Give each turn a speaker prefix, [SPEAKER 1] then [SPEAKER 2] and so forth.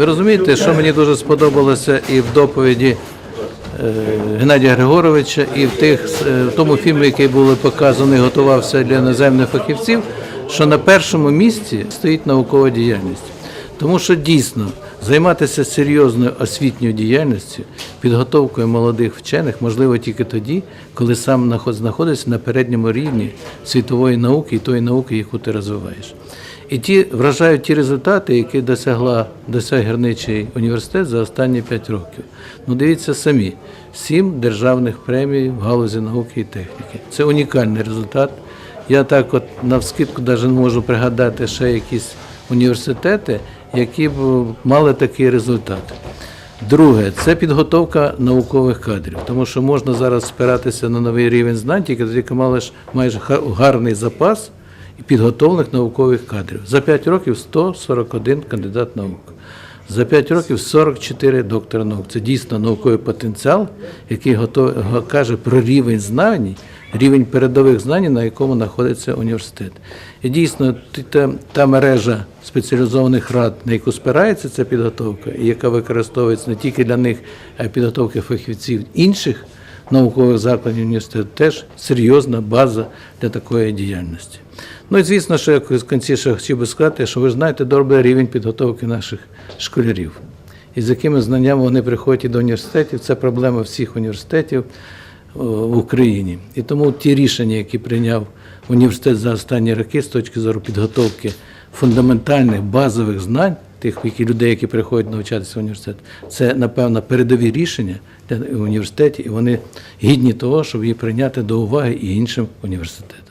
[SPEAKER 1] Ви розумієте, що мені дуже сподобалося і в доповіді е, Геннадія Григоровича, і в тих е, в тому фільмі, який був показаний, готувався для іноземних фахівців, що на першому місці стоїть наукова діяльність. Тому що дійсно займатися серйозною освітньою діяльністю, підготовкою молодих вчених можливо тільки тоді, коли сам наход- знаходишся на передньому рівні світової науки і тої науки, яку ти розвиваєш. І ті вражають ті результати, які досягла досяг гірничий університет за останні 5 років. Ну дивіться самі: сім державних премій в галузі науки і техніки. Це унікальний результат. Я так, от навскидку, навіть не можу пригадати ще якісь університети, які б мали такий результат. Друге, це підготовка наукових кадрів, тому що можна зараз спиратися на новий рівень знань, тільки тоді маєш гарний запас підготовлених наукових кадрів. За 5 років 141 кандидат наук. За 5 років 44 доктора наук. Це дійсно науковий потенціал, який готов, каже про рівень знань, рівень передових знань, на якому знаходиться університет. І дійсно та мережа спеціалізованих рад, на яку спирається ця підготовка, і яка використовується не тільки для них, а й підготовки фахівців інших наукових закладів університету, теж серйозна база для такої діяльності. Ну і звісно, що я в кінці ще хотів би сказати, що ви знаєте добре рівень підготовки наших школярів. І з якими знаннями вони приходять до університетів, це проблема всіх університетів в Україні. І тому ті рішення, які прийняв університет за останні роки з точки зору підготовки фундаментальних базових знань, тих які людей, які приходять навчатися в університет, це напевно передові рішення для університетів, і вони гідні того, щоб її прийняти до уваги і іншим університетам.